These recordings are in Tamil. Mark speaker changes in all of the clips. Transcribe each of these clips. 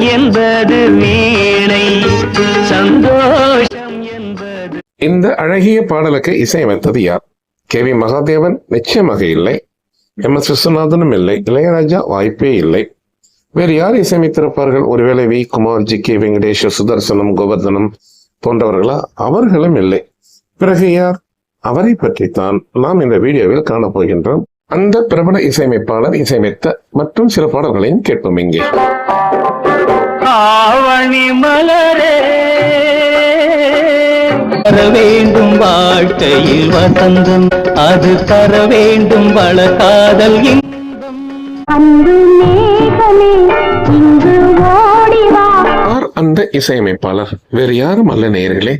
Speaker 1: என்பது வீணை சந்தோஷம் என்பது.
Speaker 2: இந்த அழகிய பாடலுக்கு இசையமைத்தது யார்? கே வி மகாதேவன் நிச்சயமாக இல்லை. எம் எஸ் விஸ்வநாதனும் இல்லை. இளையராஜா வாய்ப்பே இல்லை. வேறு யார் இசையமைத்திருப்பார்கள்? ஒருவேளை V Kumar G K Venkatesh Sudarsanam Govardhanam போன்றவர்களா? அவர்களும் இல்லை. பிறகு யார்? அவரை பற்றித்தான் நாம் இந்த வீடியோவில் காணப்போகின்றோம். அந்த பிரபல இசையமைப்பாளர் இசையமைத்த மற்றும் சில பாடல்களையும் கேட்போம் இங்கே.
Speaker 1: ஆவணி மலரே. தர வேண்டும் வாழ்க்கையில் வசந்தம் அது தர வேண்டும் வள காதல் இன்பம்
Speaker 3: அன்பு மேகமே இங்கு ஓடிவா
Speaker 2: யார் அந்த இசையமைப்பாளர் வேறு யாரும் அல்ல நேயர்களே.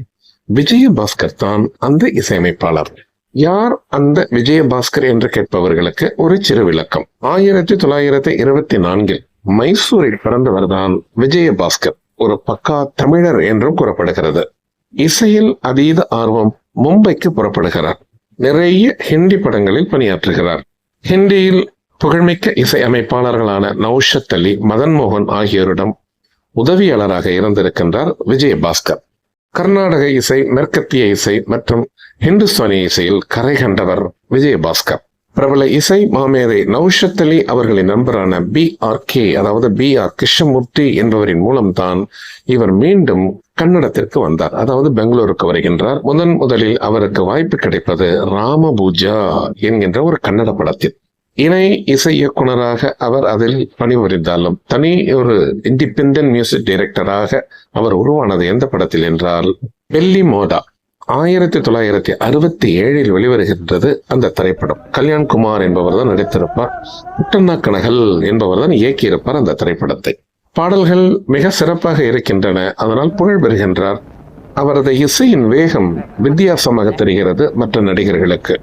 Speaker 2: விஜயபாஸ்கர் தான் அந்த இசையமைப்பாளர். யார் அந்த விஜயபாஸ்கர் என்று கேட்பவர்களுக்கு ஒரு சிறு விளக்கம். ஆயிரத்தி தொள்ளாயிரத்தி இருபத்தி நான்கில் மைசூரில் பிறந்தவர்தான் விஜயபாஸ்கர் ஒரு பக்கா தமிழர் என்றும் கூறப்படுகிறது. இசையில் அதீத ஆர்வம் மும்பைக்கு புறப்படுகிறார். நிறைய ஹிந்தி படங்களில் பணியாற்றுகிறார். ஹிந்தியில் புகழ்மிக்க இசை அமைப்பாளர்களான நௌஷத் அலி மதன் மோகன் ஆகியோரிடம் உதவியாளராக இருந்திருக்கின்றார் விஜயபாஸ்கர். கர்நாடக இசை மேற்கத்திய இசை மற்றும் ஹிந்துஸ்தானி இசையில் கரை கண்டவர் விஜயபாஸ்கர். பிரபல இசை மாமேதை நௌஷத் அலி அவர்களின் நண்பரான பி ஆர் கே அதாவது பி ஆர் கிருஷ்ணமூர்த்தி என்பவரின் மூலம்தான் இவர் மீண்டும் கன்னடத்திற்கு வந்தார். அதாவது பெங்களூருக்கு வருகின்றார். முதன் முதலில் அவருக்கு வாய்ப்பு கிடைப்பது ராமபூஜா என்கின்ற ஒரு கன்னட படத்தில். இணை இசை இயக்குனராக அவர் அதில் பணிபுரிந்தாலும் தனி ஒரு இண்டிபெண்டன்ட் மியூசிக் டைரக்டராக அவர் உருவானது எந்த படத்தில் என்றால் பெல்லி மோடா ஆயிரத்தி தொள்ளாயிரத்தி அறுபத்தி ஏழில் வெளிவருகின்றது அந்த திரைப்படம். கல்யாண் குமார் என்பவர் தான் நடித்திருப்பார். புட்டண்ணா கனகல் என்பவர் தான் இயக்கியிருப்பார் அந்த திரைப்படத்தை. பாடல்கள் மிக சிறப்பாக இருக்கின்றன. அதனால் புகழ் பெறுகின்றார். அவரது இசையின் வேகம் வித்தியாசமாக தெரிகிறது மற்ற நடிகர்களுக்கு.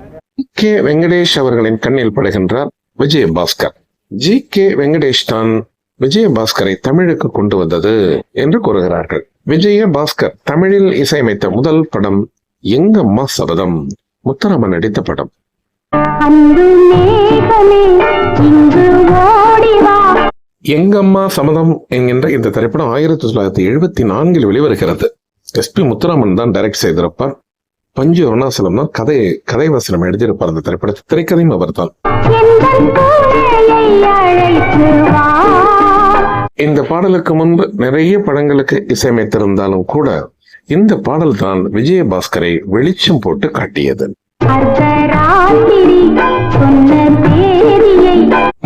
Speaker 2: கே. வெங்கடேஷ் அவர்களின் கண்ணில் படுகின்றார் விஜயபாஸ்கர். ஜி. கே. வெங்கடேஷ் தான் விஜயபாஸ்கரை தமிழுக்கு கொண்டு வந்தது என்று கூறுகிறார்கள். விஜயபாஸ்கர் தமிழில் இசையமைத்த முதல் படம் எங்கம்மா சபதம்? முத்தராமன் நடித்த படம். எங்கம்மா சம்மதம் என்கின்ற இந்த திரைப்படம் ஆயிரத்தி தொள்ளாயிரத்தி எழுபத்தி நான்கில் வெளிவருகிறது. எஸ் பி முத்துராமன் தான் டைரக்ட் செய்திருப்பார். பஞ்சு அருணாசலம் தான் கதை கதை வசனம் எழுதியிருப்பார் அந்த திரைப்படத்தை திரைக்கதையும்
Speaker 3: அழைத்து வா.
Speaker 2: இந்த பாடலுக்கு முன்பு நிறைய படங்களுக்கு இசையமைத்திருந்தாலும் கூட இந்த பாடல் தான் விஜயபாஸ்கரை வெளிச்சம் போட்டு காட்டியது.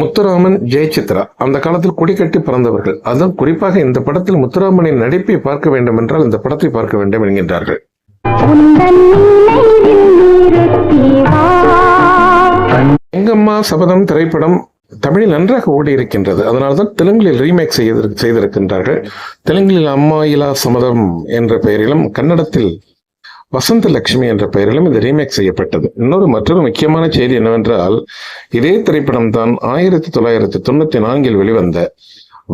Speaker 2: முத்துராமன் ஜெயசித்ரா அந்த காலத்தில் கொடிக்கட்டி பிறந்தவர்கள். அதுவும் குறிப்பாக இந்த படத்தில் முத்துராமனின் நடிப்பை பார்க்க வேண்டும் என்றால் இந்த படத்தை பார்க்க வேண்டும் என்கின்றார்கள். எங்கம்மா சபதம் திரைப்படம் தமிழில் நன்றாக ஓடி இருக்கின்றது அதனால்தான் தெலுங்கில் ரீமேக் செய்து செய்திருக்கின்றார்கள். தெலுங்கில் அம்மா இலா என்ற பெயரிலும் கன்னடத்தில் வசந்த லட்சுமி என்ற பெயரிலும் இது ரீமேக் செய்யப்பட்டது. இன்னொரு மற்றொரு முக்கியமான செய்தி என்னவென்றால் இதே திரைப்படம் தான் ஆயிரத்தி தொள்ளாயிரத்தி தொண்ணூத்தி நான்கில் வெளிவந்த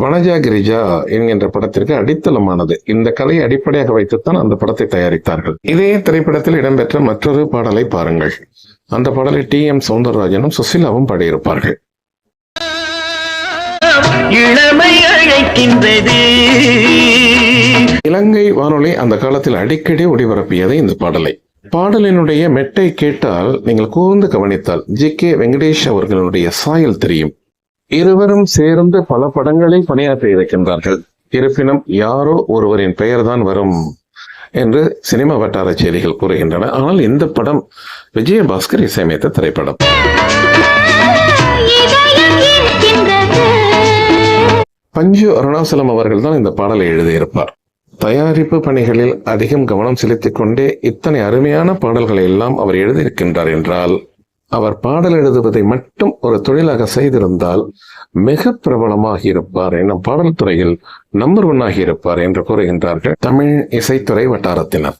Speaker 2: வனஜா கிரிஜா என்கின்ற படத்திற்கு அடித்தளமானது. இந்த கதையை அடிப்படையாக வைத்துத்தான் அந்த படத்தை தயாரித்தார்கள். இதே திரைப்படத்தில் இடம்பெற்ற மற்றொரு பாடலை பாருங்கள். அந்த பாடலை டி எம் சவுந்தரராஜனும் சுசிலாவும் பாடியிருப்பார்கள்.
Speaker 1: இளமை அழைக்கின்றது.
Speaker 2: இலங்கை வானொலி அந்த காலத்தில் அடிக்கடி ஒளிபரப்பியது இந்த பாடலை. பாடலினுடைய மெட்டை கேட்டால் நீங்கள் கூர்ந்து கவனித்தால் ஜி கே வெங்கடேஷ் அவர்களுடைய சாயல் தெரியும். இருவரும் சேர்ந்து பல படங்களில் பணியாற்றி இருக்கின்றார்கள். இருப்பினும் யாரோ ஒருவரின் பெயர்தான் வரும் என்று சினிமா வட்டார செய்திகள் கூறுகின்றன. ஆனால் இந்த படம் விஜயபாஸ்கர் இசையமைத்த திரைப்படம்.
Speaker 3: இதயம் இருக்கின்றது.
Speaker 2: பஞ்சு அருணாசலம் அவர்கள் தான் இந்த பாடலை எழுதியிருப்பார். தயாரிப்பு பணிகளில் அதிகம் கவனம் செலுத்திக் கொண்டே இத்தனை அருமையான பாடல்களை எல்லாம் அவர் எழுதியிருக்கின்றார் என்றால் அவர் பாடல் எழுதுவதை மட்டும் ஒரு தொழிலாக செய்திருந்தால் மிக பிரபலமாக இருப்பார் என பாடல் துறையில் நம்பர் ஒன் ஆகியிருப்பார் என்று கூறுகின்றார்கள் தமிழ் இசைத்துறை வட்டாரத்தினர்.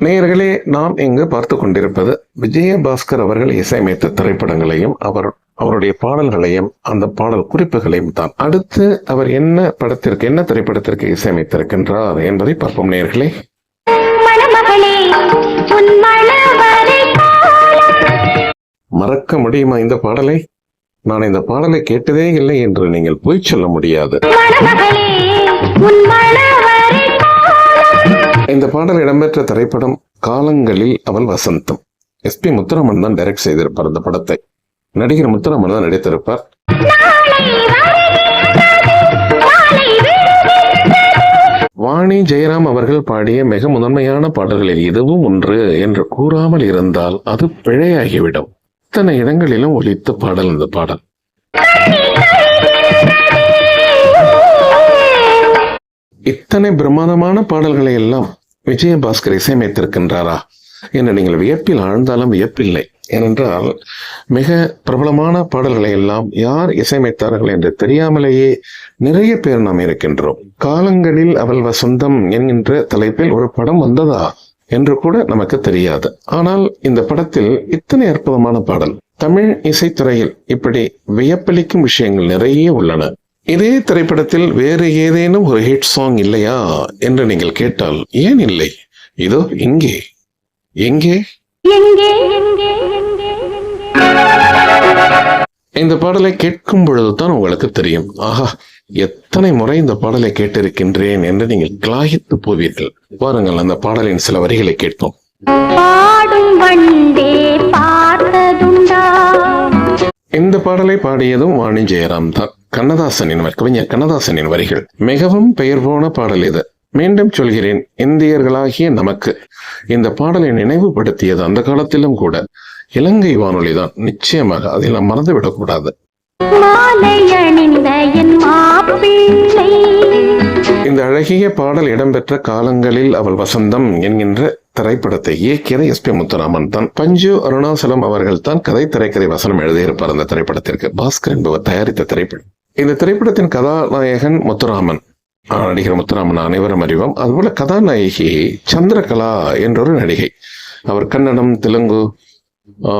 Speaker 2: நேயர்களே நாம் இங்கு பார்த்து கொண்டிருப்பது விஜயபாஸ்கர் அவர்கள் இசையமைத்த திரைப்படங்களையும் அவர் அவருடைய பாடல்களையும் அந்த பாடல் குறிப்புகளையும் தான் அடுத்து அவர் என்ன படத்திற்கு என்ன திரைப்படத்திற்கு இசையமைத்திருக்கின்றார் என்பதை பார்ப்போம்
Speaker 3: காலம்
Speaker 2: மறக்க முடியுமா இந்த பாடலை? நான் இந்த பாடலை கேட்டதே இல்லை என்று நீங்கள் பொய் சொல்ல முடியாது. இந்த பாடல் இடம்பெற்ற திரைப்படம் காலங்களில் அவள் வசந்தம். எஸ்பி முத்துராமன் தான் டைரக்ட் செய்திருப்பார் இந்த படத்தை. நடிகர் முத்துராமன் தான் நடித்திருப்பார். வாணி ஜெயராம் அவர்கள் பாடிய மிக முதன்மையான பாடல்களில் இதுவும் ஒன்று என்று கூறாமல் இருந்தால் அது பிழையாகிவிடும். இத்தனை இடங்களிலும் ஒலித்த பாடல் இந்த பாடல். இத்தனை பிரமாதமான பாடல்களை எல்லாம் விஜயபாஸ்கர் இசையமைத்திருக்கின்றாரா? என்று நீங்கள் வியப்பில் ஆழ்ந்தாலும் வியப்பில்லை. ஏனென்றால் மிக பிரபலமான பாடல்களை எல்லாம் யார் இசையமைத்தார்கள் என்று தெரியாமலேயே நிறைய பேர் நாம் இருக்கின்றோம். காலங்களில் அவள் வசந்தம் என்கின்ற தலைப்பில் ஒரு படம் வந்ததா என்று கூட நமக்கு தெரியாது. ஆனால் இந்த படத்தில் இத்தனை அற்புதமான பாடல் தமிழ் இசைத்துறையில் இப்படி வியப்பளிக்கும் விஷயங்கள் நிறைய உள்ளன. இதே திரைப்படத்தில் வேறு ஏதேனும் ஒரு ஹிட் சாங் இல்லையா என்று நீங்கள் கேட்டால் ஏன் இல்லை? இதோ இங்கே. எங்கே?
Speaker 3: எங்கே? எங்கே எங்கே
Speaker 2: இந்த பாடலை கேட்கும் பொழுதுதான் உங்களுக்கு தெரியும். ஆஹா எத்தனை முறை இந்த பாடலை கேட்டிருக்கின்றேன் என்று நீங்கள் கிளாகித்து போவீர்கள். பாருங்கள் அந்த பாடலின் சில வரிகளை கேட்போம். இந்த பாடலை பாடியதும் வாணி ஜெயராம் தான் கண்ணதாசனின் கவிஞர் கண்ணதாசனின் வரிகள். மிகவும் பெயர் போன பாடல் இது. மீண்டும் சொல்கிறேன் இந்தியர்களாகிய நமக்கு. இந்த பாடலை நினைவுபடுத்தியது அந்த காலத்திலும் கூட. இலங்கை வானொலி தான். நிச்சயமாக அதை நாம்
Speaker 3: மறந்துவிடக்கூடாது.
Speaker 2: இந்த அழகிய பாடல் இடம்பெற்ற காலங்களில் அவள் வசந்தம் என்கின்ற திரைப்படத்தை இயக்கியது எஸ் பி முத்துராமன் தான் பஞ்சு அருணாசலம் அவர்கள் தான் கதை திரைக்கதை வசனம் எழுதியிருப்பார் அந்த திரைப்படத்திற்கு. பாஸ்கர் என்பவர் தயாரித்த திரைப்படம். இந்த திரைப்படத்தின் கதாநாயகன் முத்துராமன். நடிகர் முத்துராமன் அனைவரும் அறிவோம். அதுபோல கதாநாயகி சந்திரகலா என்றொரு நடிகை. அவர் கன்னடம் தெலுங்கு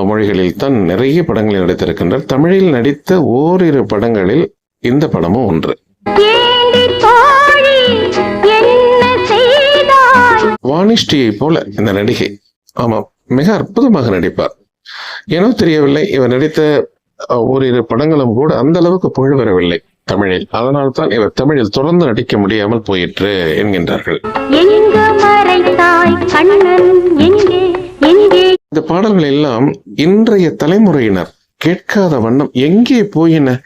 Speaker 2: மொழிகளில் தான் நிறைய படங்களில் நடித்திருக்கின்றார். தமிழில் நடித்த ஓரிரு படங்களில் இந்த படமும் ஒன்று. வாணிஷ்டியை போல இந்த நடிகை. ஆமாம் மிக அற்புதமாக நடிப்பார். எனவும் தெரியவில்லை இவர் நடித்த ஓரிரு படங்களும் கூட அந்த அளவுக்கு புகழ் வரவில்லை தமிழில். அதனால் தான் இவர் தமிழில் தொடர்ந்து நடிக்க முடியாமல் போயிற்று என்கின்றார்கள். இந்த பாடல்கள் எல்லாம் இன்றைய தலைமுறையினர் கேட்காத வண்ணம் எங்கே போயின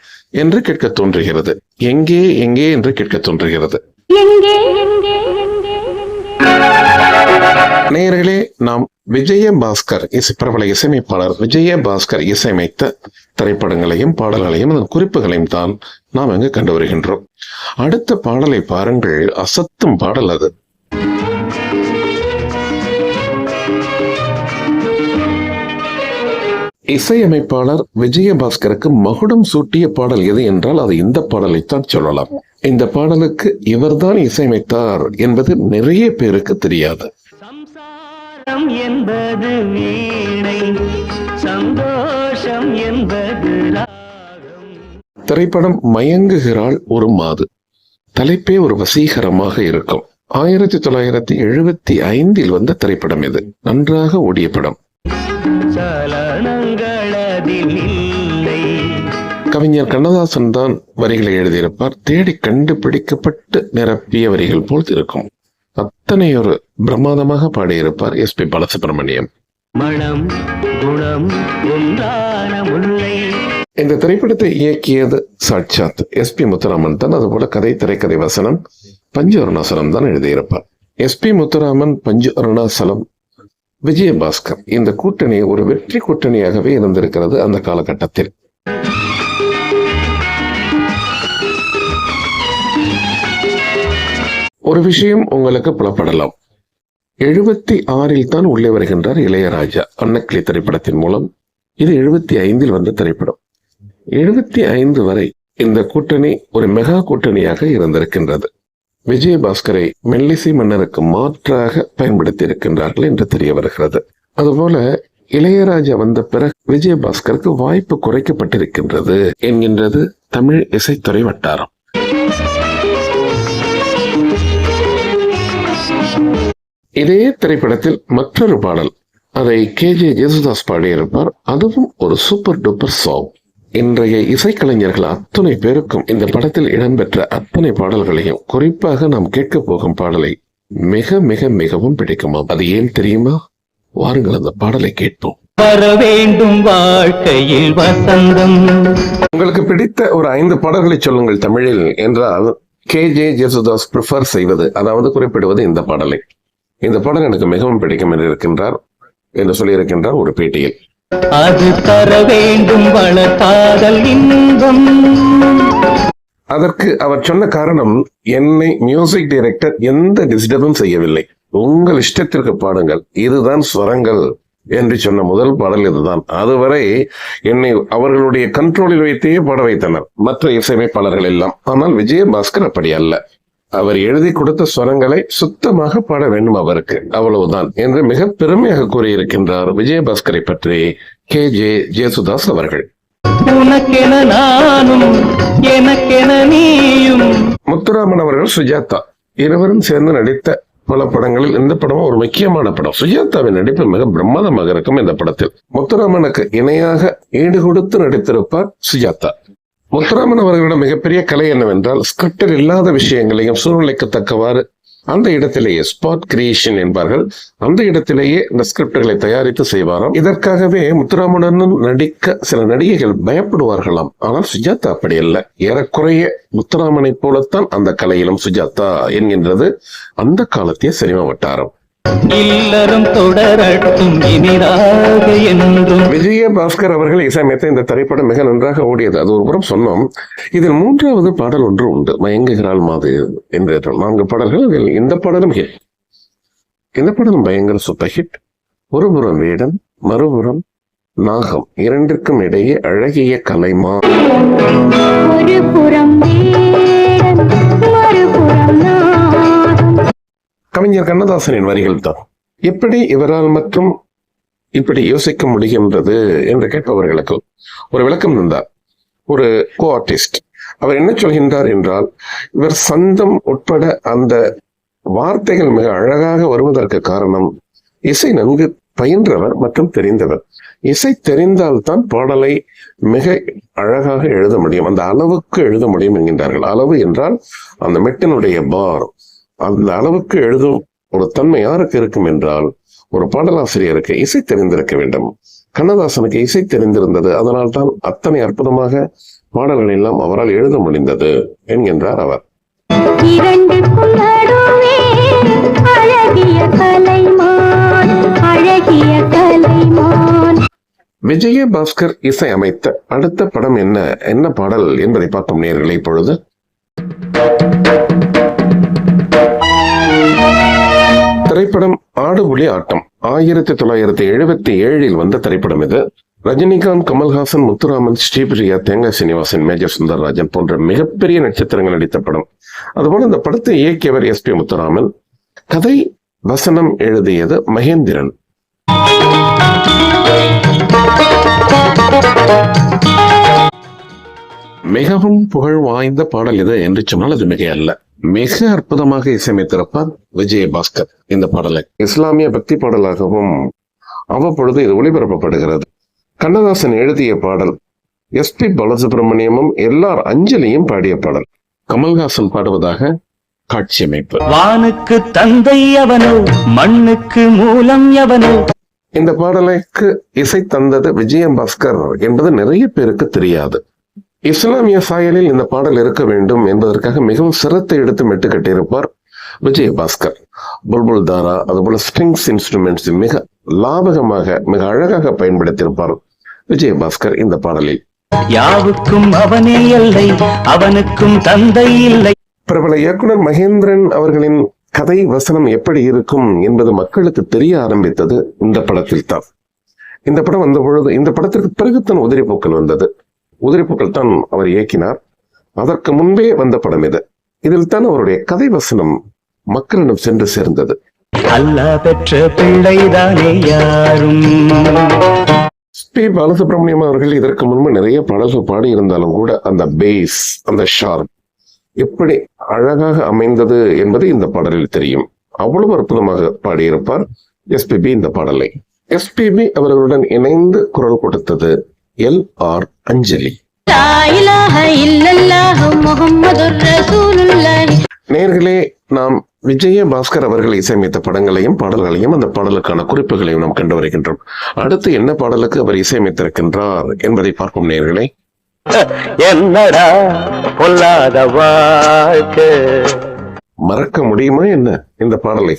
Speaker 2: என்று கேட்க தோன்றுகிறது. எங்கே எங்கே என்று கேட்க தோன்றுகிறது.
Speaker 3: எங்கே எங்கே?
Speaker 2: நேயர்களே நாம் விஜய பாஸ்கர் இசை பிரபல இசையமைப்பாளர் விஜய பாஸ்கர் இசையமைத்த திரைப்படங்களையும் பாடல்களையும் அதன் குறிப்புகளையும் தான் நாம் இங்கு கண்டு வருகின்றோம். அடுத்த பாடலை பாருங்கள். அசத்தும் பாடல் அது. இசையமைப்பாளர் விஜயபாஸ்கருக்கு மகுடம் சூட்டிய பாடல் எது என்றால் அது இந்த பாடலைத்தான் சொல்லலாம். இந்த பாடலுக்கு இவர்தான் இசையமைத்தார் என்பது நிறைய பேருக்கு தெரியாது.
Speaker 1: சம்சாரம் என்பது வீணை. சந்தோஷம் என்பது
Speaker 2: திரைப்படம் மயங்குகிறாள் ஒரு மாது. தலைப்பே ஒரு வசீகரமாக இருக்கும். ஆயிரத்தி தொள்ளாயிரத்தி எழுபத்தி ஐந்தில் வந்த திரைப்படம் இது. நன்றாக ஓடிய படம். கவிஞர் கண்ணதாசன் தான் வரிகளை எழுதியிருப்பார். தேடி கண்டுபிடிக்கப்பட்டு நிரப்பிய வரிகள் போல் இருக்கும். அத்தனை ஒரு பிரமாதமாக பாடியிருப்பார் எஸ் பி பாலசுப்ரமணியம்.
Speaker 1: மனம் குணம் ஒன்றான முல்லை.
Speaker 2: இந்த திரைப்படத்தை இயக்கியது சாட்சாத். எஸ் பி முத்துராமன் தான். அதுபோல கதை திரைக்கதை வசனம் பஞ்சு அருணாசலம் தான் எழுதியிருப்பார். எஸ் பி முத்துராமன் பஞ்சு அருணாசலம் விஜயபாஸ்கர். இந்த கூட்டணி ஒரு வெற்றி கூட்டணியாகவே இருந்திருக்கிறது அந்த காலகட்டத்தில். ஒரு விஷயம் உங்களுக்கு புலப்படலாம். எழுபத்தி ஆறில் தான் உள்ளே வருகின்றார் இளையராஜா. அன்னக்கிளி திரைப்படத்தின் மூலம். இது எழுபத்தி ஐந்தில் வந்த திரைப்படம். எழுபத்தி ஐந்து வரை இந்த கூட்டணி ஒரு மெகா கூட்டணியாக இருந்திருக்கின்றது. விஜயபாஸ்கரை மெல்லிசை மன்னருக்கு மாற்றாக பயன்படுத்தி இருக்கின்றார்கள் என்று தெரிய வருகிறது. அதுபோல இளையராஜா வந்த பிறகு விஜயபாஸ்கருக்கு வாய்ப்பு குறைக்கப்பட்டிருக்கின்றது என்கின்றது தமிழ் இசைத்துறை வட்டாரம். இதே திரைப்படத்தில் மற்றொரு பாடல். அதை கே. ஜே. ஜேசுதாஸ் பாடியிருப்பார். அதுவும் ஒரு சூப்பர் டூப்பர் சாங் இன்றைய இசைக்கலைஞர்கள் அத்தனை பேருக்கும் இந்த படத்தில் இடம்பெற்ற அத்தனை பாடல்களையும் குறிப்பாக நாம் கேட்க போகும் பாடலை மிக மிக மிகவும் பிடிக்குமாம் அது ஏன் தெரியுமா? வாருங்கள் அந்த பாடலை கேட்போம்.
Speaker 1: வர வேண்டும் வாழ்க்கையில் வசந்தம்.
Speaker 2: உங்களுக்கு பிடித்த ஒரு ஐந்து பாடல்களை சொல்லுங்கள் தமிழில் என்றால் கே. ஜே. ஜேசுதாஸ் ப்ரிஃபர் செய்வது அதாவது குறிப்பிடுவது இந்த பாடலை. இந்த பாடல் எனக்கு மிகவும் பிடிக்கும் என்று இருக்கின்றார் என்று சொல்லியிருக்கின்றார் ஒரு பேட்டியில்.
Speaker 1: அது தர வேண்டும் வளர்காதல் இன்பம்.
Speaker 2: அதற்கு அவர் சொன்ன காரணம் என்னை மியூசிக் டைரக்டர் எந்த டிஸ்டர்பும் செய்யவில்லை. உங்கள் இஷ்டத்திற்கு பாடுங்கள் இதுதான் ஸ்வரங்கள் என்று சொன்ன முதல் பாடல் இதுதான். அதுவரை என்னை அவர்களுடைய கண்ட்ரோலில் வைத்தே பாட வைத்தனர் மற்ற இசையமைப்பாளர்கள் எல்லாம். ஆனால் விஜயபாஸ்கர் அப்படி அல்ல. அவர் எழுதி கொடுத்த ஸ்வரங்களை சுத்தமாக பாட வேண்டும் அவருக்கு. அவ்வளவுதான் என்று மிக பெருமையாக கூறியிருக்கின்றார் விஜயபாஸ்கரை பற்றி கே ஜே ஜேசுதாஸ் அவர்கள். முத்துராமன் அவர்கள் சுஜாதா இருவரும் சேர்ந்து நடித்த பல படங்களில் இந்த படமும் ஒரு முக்கியமான படம். சுஜாதாவின் நடிப்பு மிக பிரமாதமாக இருக்கும் இந்த படத்தில். முத்துராமனுக்கு இணையாக ஈடு கொடுத்து நடித்திருப்பார் சுஜாதா. முத்துராமன் அவர்களிடம் மிகப்பெரிய கலை என்னவென்றால் ஸ்கிரிப்டில் இல்லாத விஷயங்களையும் சூழ்நிலைக்கு தக்கவாறு அந்த இடத்திலேயே ஸ்பாட் கிரியேஷன் என்பார்கள். அந்த இடத்திலேயே இந்த ஸ்கிரிப்டுகளை தயாரித்து செய்வாராம். இதற்காகவே முத்துராமனும் நடிக்க சில நடிகைகள் பயப்படுவார்களாம். ஆனால் சுஜாதா அப்படி இல்லை ஏறக்குறைய முத்துராமனை போலத்தான் அந்த கலையிலும் சுஜாதா என்கின்றது. அந்த காலத்திய சினிமா வட்டாரம்.
Speaker 1: இல்லறம் தொடரட்டும் இனிதாக என்றும்.
Speaker 2: விஜய பாஸ்கர் அவர்கள் இசையமைத்த இந்த திரைப்படம் மிக நன்றாக ஓடியது. அது ஒரு புறம் சொன்னோம். இதில் மூன்றாவது பாடல் ஒன்று உண்டு. மயங்குகிறாள் மாது என்ற நான்கு பாடல்கள். இதில் இந்த பாடலும் ஹிட். இந்த படம் பயங்கர சூப்பர் ஹிட் ஒருபுறம் வேடன் மறுபுறம் நாகம். இரண்டிற்கும் இடையே அழகிய கலைமா.
Speaker 3: ஒரு புறம்
Speaker 2: கவிஞர் கண்ணதாசனின் வரிகள் தான். எப்படி இவரால் மற்றும் இப்படி யோசிக்க முடிகின்றது என்று கேட்பவர்களுக்கு ஒரு விளக்கம் தந்தார். ஒரு கோ ஆர்டிஸ்ட் அவர் என்ன சொல்கின்றார் என்றால் இவர் சந்தம் உட்பட அந்த வார்த்தைகள் மிக அழகாக வருவதற்கு காரணம் இசை நன்கு பயின்றவர் மற்றும் தெரிந்தவர். இசை தெரிந்தால்தான் பாடலை மிக அழகாக எழுத முடியும். அந்த அளவுக்கு எழுத முடியும் என்கின்றார்கள். அளவு என்றால் அந்த மெட்டினுடைய பார். அந்த அளவுக்கு எழுதும் ஒரு தன்மை யாருக்கு இருக்கும் என்றால் ஒரு பாடலாசிரியருக்கு இசை தெரிந்திருக்க வேண்டும். கண்ணதாசனுக்கு இசை தெரிந்திருந்தது அதனால் தான் அத்தனை அற்புதமாக பாடல்கள் எல்லாம் அவரால் எழுத முடிந்தது என்கின்றார் அவர்.
Speaker 3: இரண்டுக்கும் நடுவே அழகிய கலைமான் அழகிய கலைமான்.
Speaker 2: விஜய பாஸ்கர் இசை அமைத்த அடுத்த படம் என்ன என்ன பாடல் என்பதை பார்க்கும் நேர்களை இப்பொழுது. திரைப்படம் ஆடுபுலி ஆட்டம். ஆயிரத்தி தொள்ளாயிரத்தி எழுபத்தி ஏழில் வந்த திரைப்படம் இது. ரஜினிகாந்த் கமல்ஹாசன் முத்துராமன் ஸ்ரீபிரியா தேங்காய் சீனிவாசன் மேஜர் சுந்தரராஜன் போன்ற மிகப்பெரிய நட்சத்திரங்கள் நடித்த படம். அதுபோல இந்த படத்தை இயக்கியவர் எஸ் பி முத்துராமன். கதை வசனம் எழுதியது மகேந்திரன். மிகவும் புகழ் வாய்ந்த பாடல் இது என்று சொன்னால் அது மிக அல்ல மிக அற்புதமாக இசையமைத்திருப்பார் விஜயபாஸ்கர் இந்த பாடலை. இஸ்லாமிய பக்தி பாடலாகவும் அவ்வப்பொழுது இது ஒளிபரப்பப்படுகிறது. கண்ணதாசன் எழுதிய பாடல் எஸ் பி பாலசுப்ரமணியமும் எல்லார் அஞ்சலியும் பாடிய பாடல். கமல்ஹாசன் பாடுவதாக காட்சியமைப்பு.
Speaker 1: வானுக்கு தந்தை அவனோ மண்ணுக்கு மூலம் எவனோ.
Speaker 2: இந்த பாடலுக்கு இசை தந்தது விஜயபாஸ்கர் என்பது நிறைய பேருக்கு தெரியாது. இஸ்லாமிய சாயலில் இந்த பாடல் இருக்க வேண்டும் என்பதற்காக மிகவும் சிரத்தை எடுத்து மெட்டு கட்டியிருப்பார் விஜயபாஸ்கர். புல்புல் தாரா அதுபோல ஸ்ட்ரிங்ஸ் இன்ஸ்ட்ருமெண்ட்ஸ் மிக லாபகமாக மிக அழகாக பயன்படுத்தியிருப்பார் விஜயபாஸ்கர் இந்த பாடலில்.
Speaker 1: யாவுக்கும் அவனே இல்லை அவனுக்கும் தந்தை இல்லை.
Speaker 2: பிரபல இயக்குனர் மகேந்திரன் அவர்களின் கதை வசனம் எப்படி இருக்கும் என்பது மக்களுக்கு தெரிய ஆரம்பித்தது இந்த படத்தில் தான் இந்த படம் வந்த பொழுது இந்த படத்திற்கு பிறகுத்தான் உதிரிப்பூக்கள் வந்தது. உதிரிப்பூக்கள் தான் அவர் இயக்கினார். அதற்கு முன்பே வந்த படம் இது. இதில் தான் அவருடைய கதை வசனம் மக்களிடம் சென்று சேர்ந்தது.
Speaker 1: அல்லாஹ் பெற்ற பிள்ளைதானே யாரும்?
Speaker 2: பி பாலசுப்ரமணியம் அவர்கள் இதற்கு முன்பு நிறைய பாடல்கள் பாடியிருந்தாலும் கூட அந்த பேஸ் அந்த ஷார்ப் எப்படி அழகாக அமைந்தது என்பது இந்த பாடலில் தெரியும். அவ்வளவு அற்புதமாக பாடியிருப்பார் எஸ்பிபி இந்த பாடலை. எஸ்பிபி அவர்களுடன் இணைந்து குரல் கொடுத்தது எல் ஆர் அஞ்சலி.
Speaker 3: லா இலாஹ இல்லல்லாஹ் முஹம்மதுர் ரசூலுல்லாஹ்.
Speaker 2: நேர்களே நாம் விஜய பாஸ்கர் அவர்கள் இசையமைத்த படங்களையும் பாடல்களையும் அந்த பாடலுக்கான குறிப்புகளையும் நாம் கண்டு வருகின்றோம். அடுத்து என்ன பாடலுக்கு அவர் இசையமைத்திருக்கின்றார் என்பதை பார்ப்போம் நேர்களே.
Speaker 1: என்னடா பொல்லாத வாழ்க்கை?
Speaker 2: மறக்க முடியுமா என்ன இந்த பாடலை?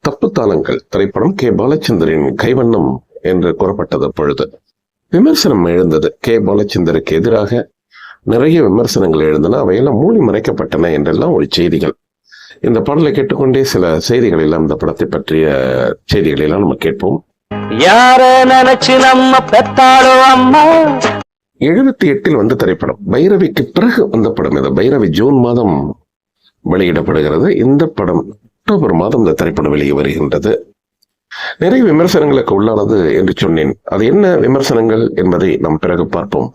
Speaker 2: தப்பு தாளங்கள் திரைப்படம் கே. பாலச்சந்தரின் கைவண்ணம் என்று கூறப்பட்டது பொழுது விமர்சனம் எழுந்தது. கே. பாலச்சந்தருக்கு எதிராக நிறைய விமர்சனங்கள் எழுந்தன. அவையெல்லாம் மூடி மறைக்கப்பட்டன என்றெல்லாம் ஒரு செய்திகள். இந்த பாடலை கேட்டுக்கொண்டே சில செய்திகள் எல்லாம் இந்த படத்தை பற்றிய செய்திகளை எல்லாம் நம்ம கேட்போம்.
Speaker 1: யார நினைச்சு நம்ம பெத்தாளோ அம்மா?
Speaker 2: எழுபத்தி எட்டில் வந்த திரைப்படம். பைரவிக்கு பிறகு வந்த படம் இது. பைரவி ஜூன் மாதம் வெளியிடப்படுகிறது. இந்த படம் அக்டோபர் மாதம் இந்த திரைப்படம் வெளியே வருகின்றது. நிறைய விமர்சனங்களுக்கு உள்ளானது என்று சொன்னேன். அது என்ன விமர்சனங்கள் என்பதை நாம் பிறகு பார்ப்போம்.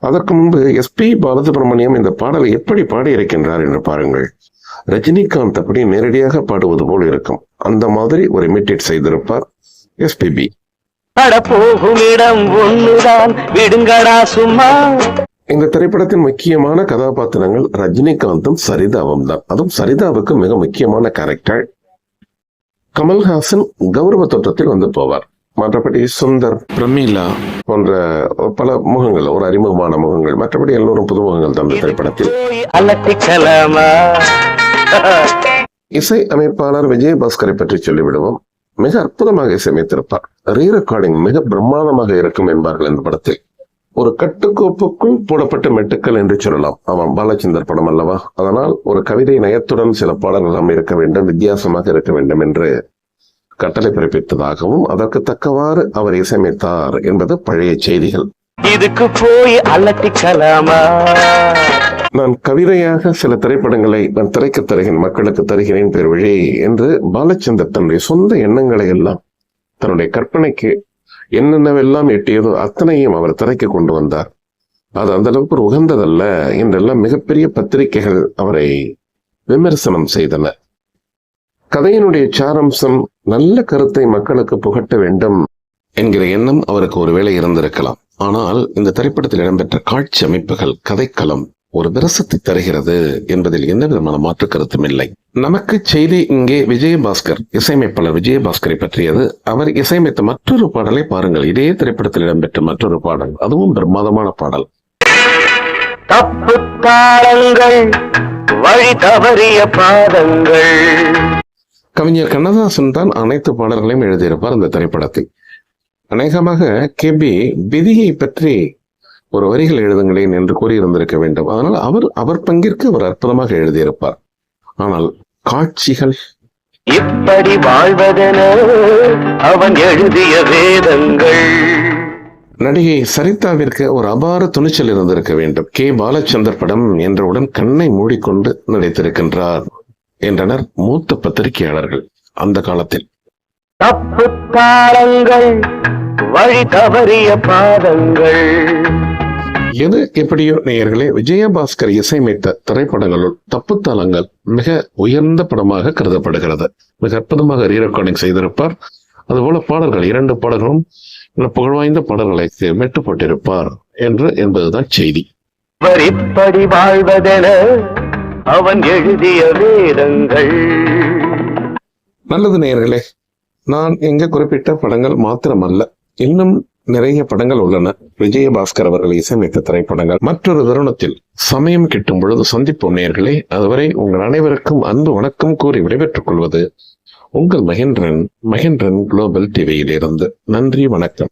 Speaker 2: அதற்கு முன்பு எஸ்பி பாலசுப்ரமணியம் இந்த பாடலை எப்படி பாடியிருக்கின்றார் என்று பாருங்கள். ரஜினிகாந்த் அப்படி நேரடியாக பாடுவது போல் இருக்கும். அந்த மாதிரி ஒரு இமிட்டேட் செய்திருப்பார் எஸ்பிபி
Speaker 1: போகும் இடம் ஒண்ணுதான். விடுங்கடா சும்மா.
Speaker 2: இந்த திரைப்படத்தின் முக்கியமான கதாபாத்திரங்கள் ரஜினிகாந்தும் சரிதாவும் தான் அதுவும் சரிதாவுக்கு மிக முக்கியமான கேரக்டர் கமல்ஹாசன் கௌரவ தோற்றத்தில் வந்து போவார். மற்றபடி சுந்தர் பிரமீலா போன்ற பல முகங்கள் ஒரு அறிமுகமான முகங்கள் மற்றபடி எல்லோரும் புதுமுகங்கள் தான் இந்த திரைப்படத்தில். இசை அமைப்பாளர் விஜயபாஸ்கரை பற்றி சொல்லிவிடுவோம். மிக அற்புதமாக இசையமைத்திருப்பார். ரீ ரெக்கார்டிங் மிக பிரம்மாண்டமாக இருக்கும் என்பார்கள் இந்த படத்தில். ஒரு கட்டுக்கோப்புக்குள் போடப்பட்ட மெட்டுக்கள் என்று சொல்லலாம். அவன் பாலச்சந்தர் படம் அல்லவா? அதனால் ஒரு கவிதை நயத்துடன் சில பாடல்கள் இருக்க வேண்டும் வித்தியாசமாக இருக்க வேண்டும் என்று கட்டளை பிறப்பித்ததாகவும் அதற்கு தக்கவாறு அவர் இசையமைத்தார் என்பது பழைய செய்திகள்.
Speaker 1: இதுக்கு போய் அலட்டிக்கலாமா?
Speaker 2: நான் கவிதையாக சில திரைப்படங்களை நான் திரைக்கு தருகிறேன் மக்களுக்கு தருகிறேன் பெரு வழி என்று பாலச்சந்தர் தன்னுடைய சொந்த எண்ணங்களை எல்லாம் தன்னுடைய கற்பனைக்கு என்னென்னவெல்லாம் எட்டியதோ அத்தனையும் அவர் திரைக்கு கொண்டு வந்தார். அது அந்த அளவுக்கு ஒரு உகந்ததல்ல என்றெல்லாம் மிகப்பெரிய பத்திரிகைகள் அவரை விமர்சனம் செய்தன. கதையினுடைய சாரம்சம் நல்ல கருத்தை மக்களுக்கு புகட்ட வேண்டும் என்கிற எண்ணம் அவருக்கு ஒருவேளை இருந்திருக்கலாம். ஆனால் இந்த திரைப்படத்தில் இடம்பெற்ற காட்சி அமைப்புகள் கதைக்களம் ஒரு விரசத்தை தருகிறது என்பதில் எந்த விதமான மாற்று கருத்தும் இல்லை. நமக்கு செய்தி இங்கே விஜயபாஸ்கர் இசையமைப்பாளர் விஜயபாஸ்கரை பற்றியது. அவர் இசையமைத்த மற்றொரு பாடலை பாருங்கள். இதே திரைப்படத்தில் இடம்பெற்ற மற்றொரு பாடல். அதுவும் பிரமாதமான பாடல்.
Speaker 1: தப்பு தாளங்கள் வழி தவறிய பாதங்கள்.
Speaker 2: கவிஞர் கண்ணதாசன் தான் அனைத்து பாடல்களையும் எழுதியிருப்பார் அந்த திரைப்படத்தில். அநேகமாக கேபி விதியை பற்றி ஒரு வரிகள் எழுதுங்களேன் என்று கூறியிருந்திருக்க வேண்டும். அதனால் அவர் அவர் பங்கிற்கு அவர் அற்புதமாக எழுதியிருப்பார். ஆனால் காட்சிகள்
Speaker 1: இப்படி வாழ்வதென அவன் எழுதிய வேதங்கள்.
Speaker 2: நடிகை சரிதாவிற்கு ஒரு அபார துணிச்சல் இருந்திருக்க வேண்டும். கே. பாலச்சந்தர் படம் என்றவுடன் கண்ணை மூடிக்கொண்டு நடித்திருக்கின்றார் என்றனர் மூத்த பத்திரிகையாளர்கள் அந்த காலத்தில்.
Speaker 1: தப்பு தாளங்கள் வழி தவறிய பாதங்கள்.
Speaker 2: எது எப்படியோ நேயர்களே விஜயபாஸ்கர் இசையமைத்த திரைப்படங்களுள் தப்புத்தலங்கள் மிக உயர்ந்த படமாக கருதப்படுகிறது. மிக அற்புதமாக ரீ ரெக்கார்டிங் செய்திருப்பார். அதுபோல பாடல்கள் இரண்டு பாடல்களும் புகழ்வாய்ந்த பாடல்களை மெட்டு போட்டிருப்பார் என்று என்பதுதான் செய்தி.
Speaker 1: இப்படி வாழ்வதென அவன் எழுதிய வேதங்கள்.
Speaker 2: நல்லது நேயர்களே நான் எங்க குறிப்பிட்ட படங்கள் மாத்திரமல்ல. இன்னும் நிறைய படங்கள் உள்ளன. விஜயபாஸ்கர் அவர்கள் இசையமைத்த திரைப்படங்கள். மற்றொரு தருணத்தில் சமயம் கிட்டும் பொழுது சந்திப்போம் நேர்களே அதுவரை உங்கள் அனைவருக்கும் அன்பு வணக்கம் கூறி விடைபெற்றுக் கொள்வது உங்கள் மகேந்திரன் மகேந்திரன் குளோபல் டிவியிலிருந்து நன்றி வணக்கம்.